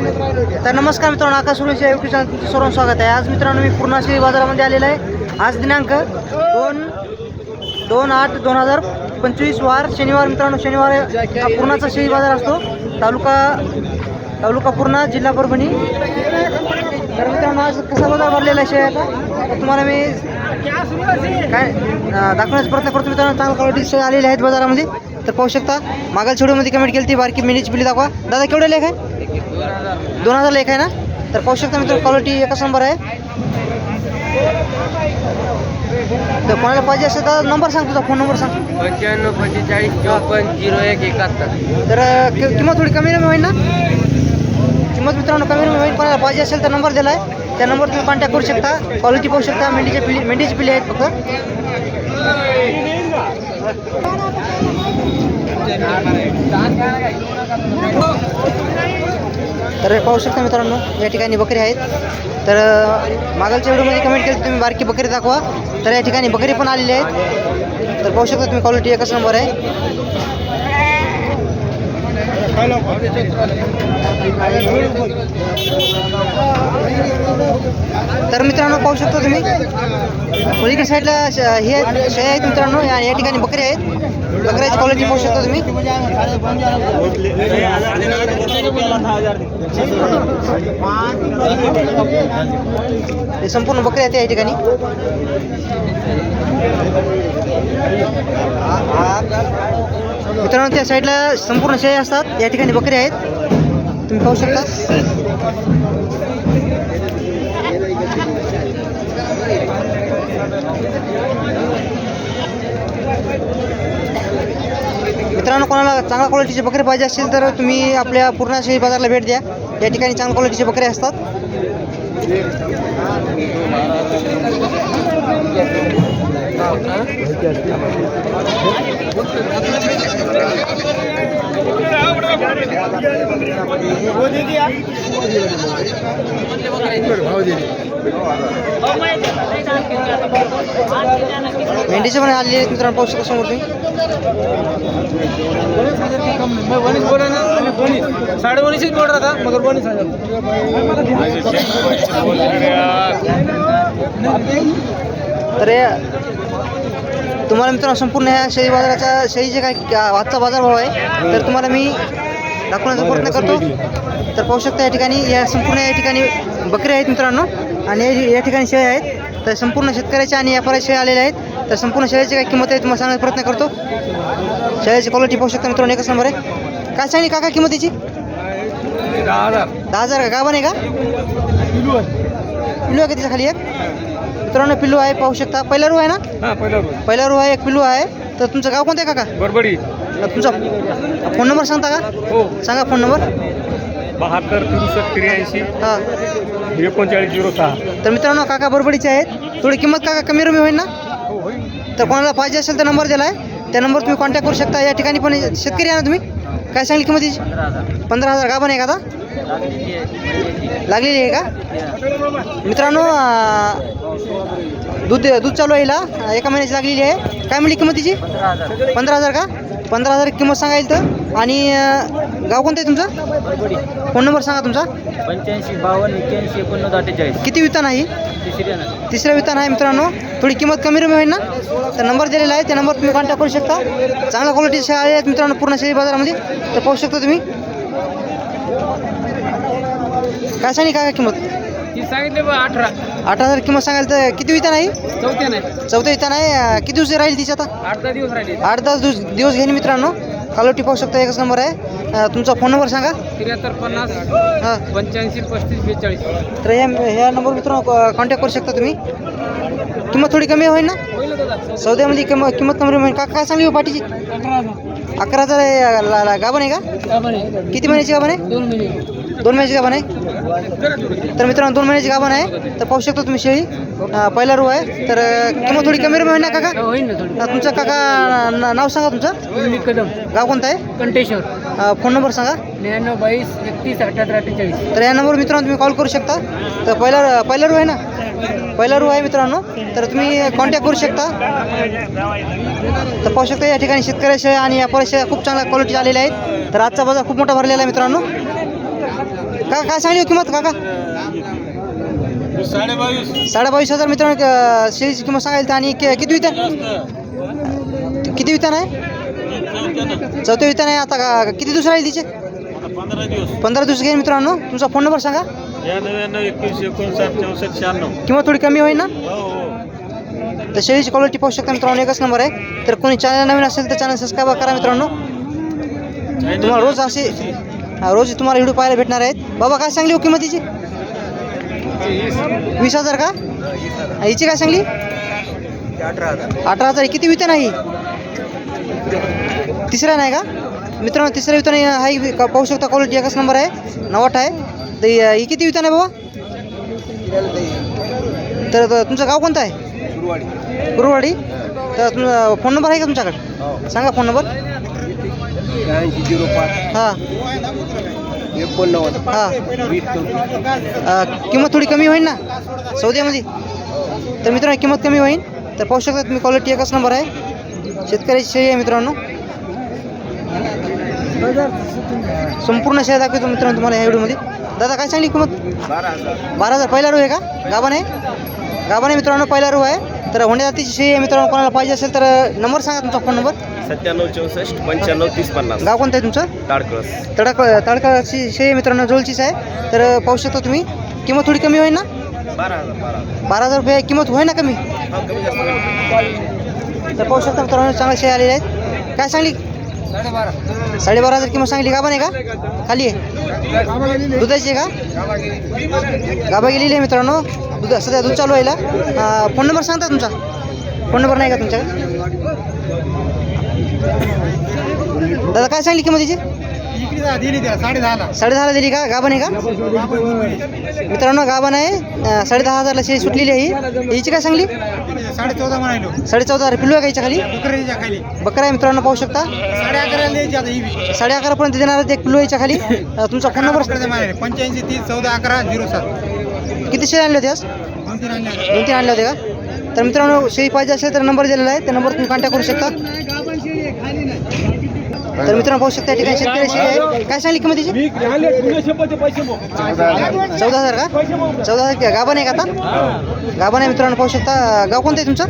तर नमस्कार मित्रांनो आकाश सुरेश या युट्यूब चॅनल तुमचं सर्वांचं स्वागत आहे. आज मित्रांनो मी पूर्णा शेळी बाजारामध्ये आलेलं आहे. आज दिनांक दोन दोन आठ दोन हजार पंचवीस वार शनिवार. मित्रांनो शनिवार हा पूर्णाचा शेळी बाजार असतो. तालुका तालुका पूर्णा जिल्हा परभणी. तर मित्रांनो आज कसा बाजार भरलेला आहे शेळ्याचा तुम्हाला मी काय दाखवण्याचा प्रयत्न करतो मित्रांनो. चांगल्या क्वालिटी शेळ्या आलेल्या आहेत बाजारामध्ये. तर पाहू शकता मागाल व्हिडिओमध्ये कमेंट केली ती बारकी मिनीची बिली दाखवा. दादा केवढे लेख आहे? दोन हजार लेख आहे ना? तर पाहू शकता मित्रांनो क्वालिटी एकच नंबर आहे. तर कोणाला पाहिजे असेल तर नंबर सांग तुझा फोन नंबर सांग. पंच्याण्णव पंचेचाळीस चौपन्न झिरो एक एकाहत्तर. तर कि- किंमत थोडी कमी रमी होईल ना? किंमत मित्रांनो कमी रमी होईल. कोणाला पाहिजे असेल तर नंबर दिला आहे त्या नंबर तुम्ही कॉन्टॅक्ट करू शकता. क्वालिटी पाहू शकता. मेंढीचे पिली मेंढीची पिली आहेत फक्त. तर पाहू शकता मित्रांनो या ठिकाणी बकरी आहेत. तर अं, मागलच्या व्हिडिओमध्ये कमेंट केली तुम्ही बारकी बकरी दाखवा. तर या ठिकाणी बकरी पण आलेली आहेत. तर पाहू शकता तुम्ही क्वालिटी एकच नंबर आहे. तर मित्रांनो पाहू शकता तुम्ही. पलीकडे साईडला श- हे आहेत शेळ्या आहेत मित्रांनो या या ठिकाणी बकरी आहेत. बकऱ्याची क्वालिटी पाहू शकता तुम्ही. हे संपूर्ण बकऱ्या आहेत या ठिकाणी. मित्रांनो त्या साईडला संपूर्ण शेळ्या असतात. या ठिकाणी बकऱ्या आहेत. तुम्ही पाहू शकता. मित्रांनो कोणाला चांगल्या क्वालिटीचे बकरे पाहिजे असतील तर तुम्ही आपल्या पूर्ण शेळी बाजारला भेट द्या. या ठिकाणी चांगल्या क्वालिटीचे बकरे असतात. मेंढीचे पण आलेले आहेत मित्रांनो पाहू शकता समोर तुम्ही साढ़े उन्नीस ही मगर तर तुम्हाला मित्रांनो संपूर्ण ह्या शेळी बाजाराच्या शेळीचे काय आजचा आजचा बाजारभाव आहे. तर तुम्हाला मी दाखवण्याचा प्रयत्न करतो. तर पाहू शकता या ठिकाणी या संपूर्ण या ठिकाणी बकरी आहेत मित्रांनो. आणि या- ठिकाणी शेळ्या आहेत. तर संपूर्ण शेतकऱ्याच्या आणि व्यापाऱ्याच्या शेळ्या आलेल्या आहेत. तर संपूर्ण शेळ्याची काय किंमत आहे तुम्हाला सांगण्याचा प्रयत्न करतो. शेळ्याची क्वालिटी पाहू शकता मित्रांनो एकच नंबर आहे. काय सांगली काका किंमतीची दहा हजार दहा हजार का? आहे का? पिल्लू आहे. का तिच्या खाली एक? मित्रांनो पिल्लू आहे पाहू शकता. पहिला रू आहे ना? हा पहिला रू आहे. एक पिल्लू आहे. तर तुमचं गाव कोणतं आहे काका? बरबडी. तुमचा फोन नंबर सांगता का? हो. सांगा फोन नंबर बहात्तर त्र्याऐंशी. हां. एकोणचाळीस झिरो सहा. तर मित्रांनो काका बरोबरीचे आहेत. थोडी किंमत काका कमी रमी होईल ना? तर कोणाला पाहिजे असेल तर नंबर दिला आहे त्या नंबर तुम्ही कॉन्टॅक्ट करू शकता. या ठिकाणी पण शेतकरी आहे ना तुम्ही? काय सांगली किंमतीची? पंधरा हजार. गाभण आहे का आता? लागलेली आहे का? मित्रांनो दूध दूध चालू आहे हिला. अं, एका महिन्याची लागलेली आहे. काय म्हणली किंमतीची? पंधरा हजार. का? पंधरा हजार किंमत सांगायला तर. आणि गाव कोणतं आहे तुमचं? फोन नंबर सांगा तुमचा. पंच्याऐंशी बावन्न एक्क्याऐंशी एकोणनव्वद अठ्ठेचाळीस. किती वितान आहे ही? तिसरी तिसरं वितान आहे मित्रांनो. थोडी किंमत कमी रमी होईल ना? तर नंबर दिलेला आहे. त्या नंबर तुम्ही कॉन्टॅक्ट करू शकता. चांगल्या क्वालिटीचे शेळ्या आहेत मित्रांनो पूर्ण शेळी बाजारामध्ये. तर पाहू शकता तुम्ही. काय सांगली काय किंमत? ती सांगितले बा अठरा. आठ हजार किंमत सांगाल तर किती वितान आहे चौथ्या नाही. चौथं वितान आहे अं, किती दिवस राहील तिची आता? आठ दहा दिवस राहिले. आठ दहा दिवस दिवस घेईन मित्रांनो. क्वालिटी पाहू शकता एकच नंबर आहे. तुमचा फोन नंबर सांगा. त्र्याहत्तर पन्नास हां. पंच्याऐंशी पस्तीस बेचाळीस. तर ह्या ह्या नंबर मित्रांनो कॉन्टॅक्ट करू शकता तुम्ही. किंमत थोडी कमी होईल ना? सौद्यामध्ये किंमत किंमत कमी होईल. का काय सांगली हो पाठीची? अकरा हजार गाभण आहे का? किती महिन्याची गाभण आहे? दोन महिने. दोन महिन्याची गाभण आहे? तर मित्रांनो दोन महिन्याची गाभण आहे. तर पाहू शकता तुम्ही शेळी. पहिला रो आहे. तर किंमत थोडी कमी होईल ना काका? तुमचं काका नाव सांगा तुमचं. कदम. गाव कोणतं आहे? कंटेश्वर. फोन नंबर सांगा. त्र्याण्णव बावीस एकतीस अठ्याहत्तर अठ्ठेचाळीस. तर या नंबर मित्रांनो तुम्ही कॉल करू शकता. तर पहिला पहिला रो आहे ना? पहिला रो आहे मित्रांनो. तर तुम्ही कॉन्टॅक्ट करू शकता. तर पाहू शकता या ठिकाणी शेतकऱ्याच्या आणि व्यापाऱ्याच्या खूप चांगल्या क्वालिटी आलेल्या आहेत. तर आजचा बाजार खूप मोठा भरलेला आहे मित्रांनो. का काय सांगली हो किंमत काका? साडे बावीस साडे बावीस हजार मित्रांनो शेळीची किंमत सांगायला आणि किती वितान किती वितान आहे चौथं वितान आहे आता का- किती दिवस राहील तिचे? पंधरा दिवस पंधरा दिवस घेईन मित्रांनो. तुमचा फोन नंबर सांगा. या नव्याण्णव एकवीस एकोणसाठ चौसष्ट शहाण्णव. किंमत थोडी कमी होईल ना? हो हो. तर शेळीची क्वालिटी पाहू शकता मित्रांनो एकच नंबर आहे. तर कोणी चॅनल नवीन असेल तर चॅनल सबस्क्राईब करा मित्रांनो. तुम्हाला रोज असे रोज तुम्हाला व्हिडिओ पाहायला भेटणार आहेत. बाबा काय सांगली हो किंमतीची? वीस हजार का? हिची काय सांगली? अठरा हजार. किती विता नाही तिसरा नाही का? मित्रांनो तिसऱ्या विता नाही हाय का- पाहू शकता क्वालिटी एकच नंबर आहे. नवाट आहे. तर ही ही किती विता नाही बाबा? तर तुमचं गाव कोणतं आहे? गुरुवाडी तर तुमचा फोन नंबर आहे का तुमच्याकडे? सांगा फोन नंबर शहाऐंशी झिरो पाच. हां. एकोणनव्वद. हां. किंमत थोडी कमी होईल ना? सौद्यामध्ये. तर मित्रांनो किंमत कमी होईल. तर पाहू शकता तुम्ही क्वालिटी एकच नंबर आहे. शेतकऱ्याची शेळी आहे मित्रांनो. संपूर्ण शेळी दाखवतो मित्रांनो तुम्हाला या व्हिडिओमध्ये. दादा काय सांगली किंमत? बारा हजार. पहिला रो आहे का? गाभण आहे? गाभण आहे मित्रांनो पहिला रो आहे. तर होंड्या जातीची शेळी आहे मित्रांनो कोणाला पाहिजे असेल तर नंबर सांगा तुमचा फोन नंबर सत्त्याण्णव चौसष्ट पंच्याण्णव तीस पन्नास. गाव कोणतं आहे तुमचं? ताडकळस. तडक तडकाची शेळी मित्रांनो जोलचीच आहे. तर पाहू शकता तुम्ही. किंमत थोडी कमी होईल ना? बारा हजार रुपये किंमत होईल ना कमी. तर पाहू शकता मित्रांनो चांगल्या शेळी आलेल्या आहेत. काय सांगली? साडेबारा हजार किंमत सांगली. गाबा नाही का? खाली आहे. दुधाची आहे का? गाबा गेलेली आहे मित्रांनो. दूध सध्या दूध चालू आहे फोन नंबर सांगता तुमचा? फोन नंबर नाही का तुमच्या दादा काय सांगली किंमत तिची साडे दहाला दिली का? गाबा नाही का? मित्रांनो गाबा नाही साडे दहा हजारला शेळी सुटलेली आहे ही. हिची काय सांगली? साडे चौदा म्हणालो साडे चौदा हजार पिल्लू आहे का हिच्या खाली? बकरीच्या खाली. बकरा आहे मित्रांनो पाहू शकता. साडे अकराला द्यायची आता ही बी. साडे अकरापर्यंत देणार आहेत एक पिल्लू याच्या खाली. अं, तुमचा फोन नंबर पंच्याऐंशी तीस चौदा अकरा झिरो सात. किती शेळी आणले होते आज? दोन तीन आणले दोन तीन आणले होते का? तर मित्रांनो शेळी पाहिजे असेल तर नंबर दिलेला आहे. त्या नंबर तुम्ही कॉन्टॅक्ट करू शकता. तर मित्रांनो पाहू शकता या ठिकाणी शेतकरी शेळी आहे काय सांगली किंमत तिची चौदा हजार. का? चौदा हजार गाभा नाही का आता? गाभा नाही मित्रांनो पाहू शकता. गाव कोणतं आहे तुमचं?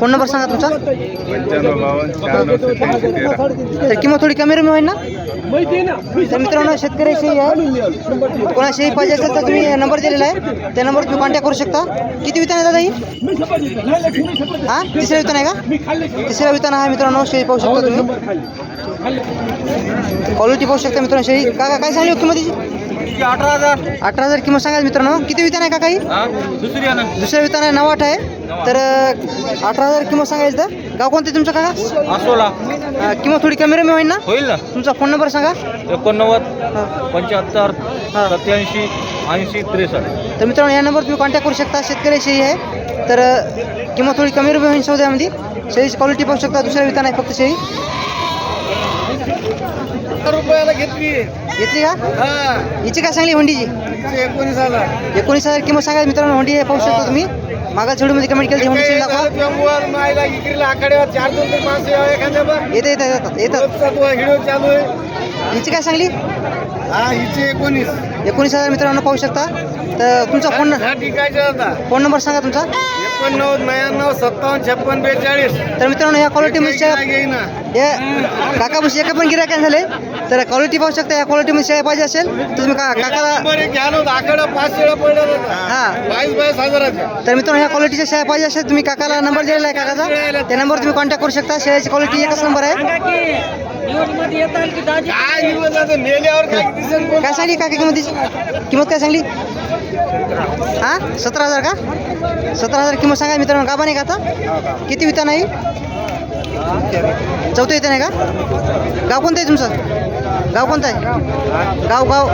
फोन नंबर सांगा तुमचा. तर. किंमत थोडी कमी रमी होईल ना? तर मित्रांनो शेतकरी शेळी आहे कोणा शेळी पाहिजे असेल तर तुम्ही नंबर दिलेला आहे. त्या नंबर तुम्ही कॉन्टॅक्ट करू शकता. किती वितान आहे दादा ही? हा? तिसऱ्या वितान आहे का? तिसऱ्या वितान आहे मित्रांनो शेळी पाहू शकता तुम्ही. क्वालिटी पाहू शकता मित्रांनो शेळी काका काय सांगली किंमत अठरा हजार. अठरा हजार किंमत सांगा मित्रांनो. किती वितान आहे का काही दुसऱ्या वितान आहे नवाठ आहे. तर अठरा हजार किंमत सांगायचं तर गाव कोणतं तुमचं काका? आसोला. अं, किंमत थोडी कमी रमी होईल ना? होईल ना. तुमचा फोन नंबर सांगा. एकोणनव्वद. पंच्याहत्तर. सत्याऐंशी ऐंशी त्रेसष्ट. तर मित्रांनो या नंबर तुम्ही कॉन्टॅक्ट करू शकता. शेतकरी शेळी आहे. तर किंमत थोडी कमी रुपये होईल सौद्यामध्ये शेळीची क्वालिटी पाहू शकता. दुसऱ्या वितान आहे फक्त शेळी रुपयाला घेतली. घेतली का? हा. हिची काय सांगली होंडीची? एकोणीस हजार. एकोणीस हजार किंमत सांगा मित्रांनो होंडी आहे पाहू शकता तुम्ही. मागा व्हिडिओमध्ये कमेंट केली होंडी शेळी दाखवा. मायला इकडे आखाड्यावर चार दोन एखाद्या बघ येते येतात येतात येतात. व्हिडिओ चालू आहे. हिची काय सांगली? हा हिचे एकोणीस. एकोणीस हजार मित्रांनो पाहू शकता. तर तुमचा फोन हा फोन नंबर सांगा तुमचा. एकोणनव्वद नव्याण्णव सत्तावन्न छप्पन बेचाळीस. तर मित्रांनो या क्वालिटीमध्ये हे काका बस एका पण गिरायक झाले. तर क्वालिटी पाहू शकता या क्वालिटीमध्ये शेळ्या पाहिजे असेल तर तुम्ही का काकाला हां. बावीस बावीस हजाराचा. तर मित्रांनो ह्या क्वालिटीच्या शेळ्या पाहिजे असेल तुम्ही काकाला नंबर दिलेला आहे काकाचा. त्या नंबर तुम्ही कॉन्टॅक्ट करू शकता. शेळ्याची क्वालिटी एकच नंबर आहे. काय सांगली काका किंमतीची? किंमत काय सांगली? हां? सतरा हजार का? सतरा हजार किंमत सांगा मित्रांनो. गाभा नाही का आता? किती विता नाही? चौथं विता नाही का? गाव कोणतं आहे तुमचं? गाव कोणतं आहे? गाव गाव.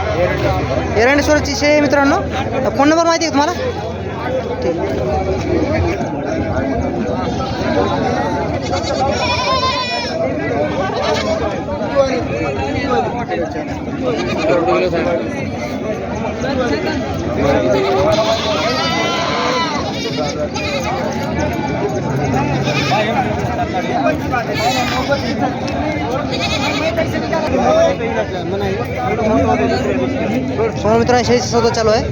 एरंडेश्वरची शे मित्रांनो. फोन नंबर माहिती आहे तुम्हाला? ठीक सोना मित्र ऐंशी सौदा चालू आहे.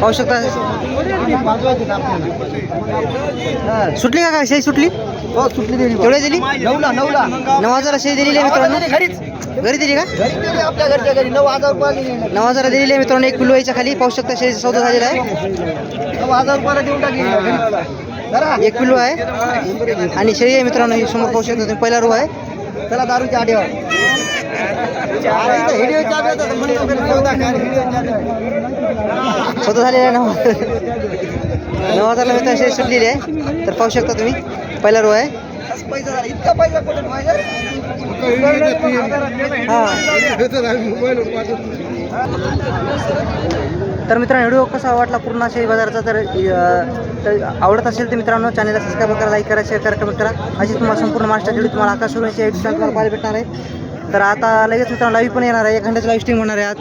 पाहू शकता? सुटली का शेही सुटली? हो सुटली दिली तेवढे दिली? नऊला नऊला. नऊ हजार शेही दिली आहे मित्रांनो. घरीच. घरी दिली का? आपल्या घरच्या घरी. नऊ हजार रुपये नऊ हजार दिलेली आहे मित्रांनो एक किलो याच्या खाली पाहू शकता शेळीचा सौदा झालेला आहे. नऊ हजार रुपयाला देऊन टाकली एक किलो आहे. आणि शेळी आहे मित्रांनो ही समोर पाहू शकता तुम्ही पहिला रो आहे. चला दारूच्या आधी. स्वतः झालेला आहे नऊ नऊ हजारला मित्रांनो शेळी सुटलेली आहे. तर पाहू शकता तुम्ही. पहिला रो आहे. पैसा झाला. इतका पैसा तर मित्रांनो व्हिडिओ कसा वाटला? पूर्ण असे बाजाराचा तर आवडत असेल तर मित्रांनो चॅनलला सबस्क्राईब करा लाईक करा शेअर करा कमेंट करा. अशी तुम्हाला संपूर्ण महाराष्ट्रात व्हिडिओ तुम्हाला आकाश सुरेश या तुम्हाला पाहायला भेटणार आहे. तर आता लगेच मित्रांनो लाईव्ह पण येणार आहे. एक घंट्याची लाईव्ह स्ट्रीम होणार आहे आज.